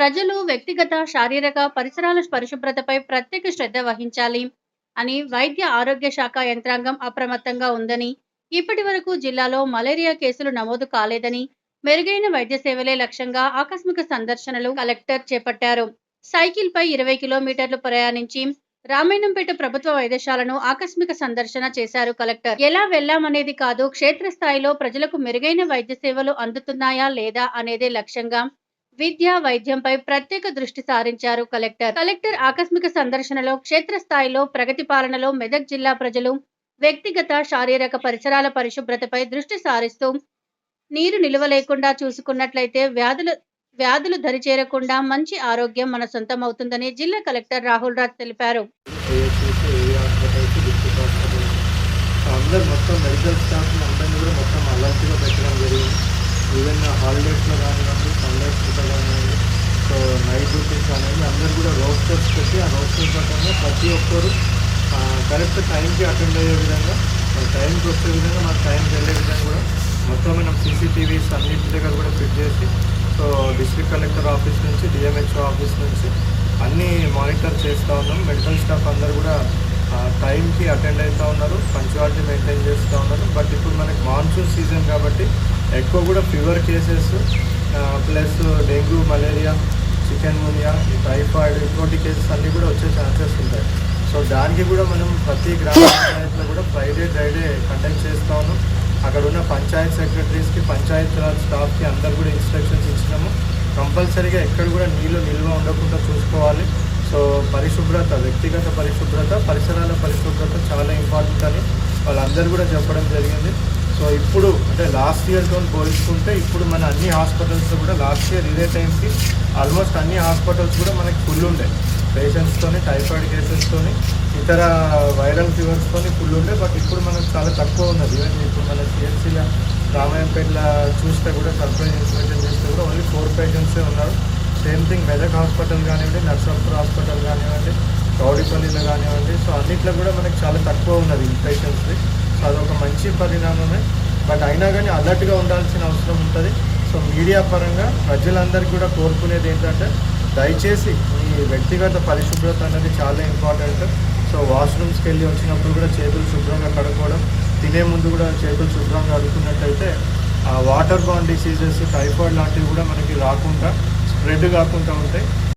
ప్రజలు వ్యక్తిగత శారీరక పరిసరాల పరిశుభ్రతపై ప్రత్యేక శ్రద్ధ వహించాలి అని వైద్య ఆరోగ్య శాఖ యంత్రాంగం అప్రమత్తంగా ఉందని ఇప్పటి వరకు జిల్లాలో మలేరియా కేసులు నమోదు కాలేదని మెరుగైన వైద్య సేవలే లక్ష్యంగా ఆకస్మిక సందర్శనలు కలెక్టర్ చేపట్టారు. సైకిల్ పై ఇరవై కిలోమీటర్లు ప్రయాణించి రామాయణంపేట ప్రభుత్వ వైద్యశాలను ఆకస్మిక సందర్శన చేశారు కలెక్టర్. ఎలా వెళ్ళామనేది కాదు క్షేత్రస్థాయిలో ప్రజలకు మెరుగైన వైద్య సేవలు అందుతున్నాయా లేదా అనేదే లక్ష్యంగా విద్య వైద్యంపై ప్రత్యేక దృష్టి సారించారు కలెక్టర్. కలెక్టర్ ఆకస్మిక సందర్శనలో క్షేత్రస్థాయిలో ప్రగతి పాలనలో మెదక్ జిల్లా ప్రజలు వ్యక్తిగత శారీరక పరిసరాల పరిశుభ్రతపై దృష్టి సారిస్తూ నీరు నిలువ లేకుండా చూసుకున్నట్లయితే వ్యాధులు వ్యాధులు దరిచేరకుండా మంచి ఆరోగ్యం మన సొంతమవుతుందని జిల్లా కలెక్టర్ రాహుల్ రాజ్ తెలిపారు. అందరూ మొత్తం మెడికల్ స్టాఫ్ అందరినీ కూడా మొత్తం అలర్ట్గా పెట్టడం జరిగింది. హాలిడేస్లో కానివ్వండి సన్లైట్ పూట కానివ్వండి. సో నైట్ డ్యూటీస్ అనేది అందరు కూడా రోస్టర్స్ పెట్టి ఆ రోస్టర్స్ ప్రకారంగా ప్రతి ఒక్కరు కరెక్ట్ టైంకి అటెండ్ అయ్యే విధంగా టైంకి వచ్చే విధంగా మన టైంకి వెళ్ళే విధంగా కూడా మొత్తం మనం సీసీటీవీస్ అన్నింటి దగ్గర కూడా ఫిట్ చేసి సో డిస్ట్రిక్ట్ కలెక్టర్ ఆఫీస్ నుంచి డిఎంహెచ్ఓ ఆఫీస్ నుంచి అన్నీ మానిటర్ చేస్తూ ఉన్నాం. మెడికల్ స్టాఫ్ అందరు కూడా టైంకి అటెండ్ అవుతూ ఉన్నారు పంచువాలిటీ మెయింటైన్ చేస్తూ ఉన్నారు. బట్ ఇప్పుడు మనకి మాన్సూన్ సీజన్ కాబట్టి ఎక్కువ కూడా fever cases plus dengue malaria chikungunya typhoid ఇటువంటి కేసెస్ అన్నీ కూడా వచ్చే ఛాన్సెస్ ఉంటాయి. సో దానికి కూడా మనం ప్రతి గ్రామ పంచాయతీలో కూడా ఫ్రైడే డ్రైడే కండక్ట్ చేస్తాము. అక్కడ ఉన్న పంచాయత్ సెక్రటరీస్కి పంచాయత్ రాజ్ స్టాఫ్కి అందరు కూడా ఇన్స్ట్రక్షన్స్ ఇచ్చినాము. కంపల్సరీగా ఎక్కడ కూడా నీళ్ళు నిల్వ ఉండకుండా చూసుకోవాలి. సో పరిశుభ్రత వ్యక్తిగత పరిశుభ్రత పరిసరాల పరిశుభ్రత చాలా ఇంపార్టెంట్ అని వాళ్ళందరూ కూడా చెప్పడం జరిగింది. సో ఇప్పుడు అంటే లాస్ట్ ఇయర్తో పోల్చుకుంటే ఇప్పుడు మన అన్ని హాస్పిటల్స్లో కూడా లాస్ట్ ఇయర్ ఇదే టైంకి ఆల్మోస్ట్ అన్ని హాస్పిటల్స్ కూడా మనకి ఫుల్ ఉండే. పేషెంట్స్తోని టైఫాయిడ్ కేసెస్తోని ఇతర వైరల్ ఫీవర్స్తోని ఫుల్ ఉండే. బట్ ఇప్పుడు మనకు చాలా తక్కువ ఉన్నది. ఈవెన్ ఇప్పుడు మన సిఎస్సీలో రామాయంపేటలో చూస్తే కూడా సర్ప్రైజ్ ఇన్స్పెక్షన్ చేస్తే కూడా ఓన్లీ ఫోర్ పేషెంట్సే ఉన్నారు. సేమ్ థింగ్ మెదక్ హాస్పిటల్ కానివ్వండి నర్సాపూర్ హాస్పిటల్ కానివ్వండి గౌడిపల్లిలో కానివ్వండి. సో అన్నిట్లో కూడా మనకి చాలా తక్కువ ఉన్నది పేషెంట్స్ది సో అదొక మంచి పరిణామమే. బట్ అయినా కానీ అలర్ట్గా ఉండాల్సిన అవసరం ఉంటుంది. సో మీడియా పరంగా ప్రజలందరికీ కూడా కోరుకునేది ఏంటంటే దయచేసి ఈ వ్యక్తిగత పరిశుభ్రత అనేది చాలా ఇంపార్టెంట్. సో వాష్రూమ్స్కి వెళ్ళి వచ్చినప్పుడు కూడా చేతులు శుభ్రంగా కడుక్కోవడం తినే ముందు కూడా చేతులు శుభ్రంగా కడుక్కున్నట్టయితే ఆ వాటర్ బాన్ డిసీజెస్ టైఫాయిడ్ లాంటివి కూడా మనకి రాకుండా స్ప్రెడ్ కాకుండా ఉంటాయి.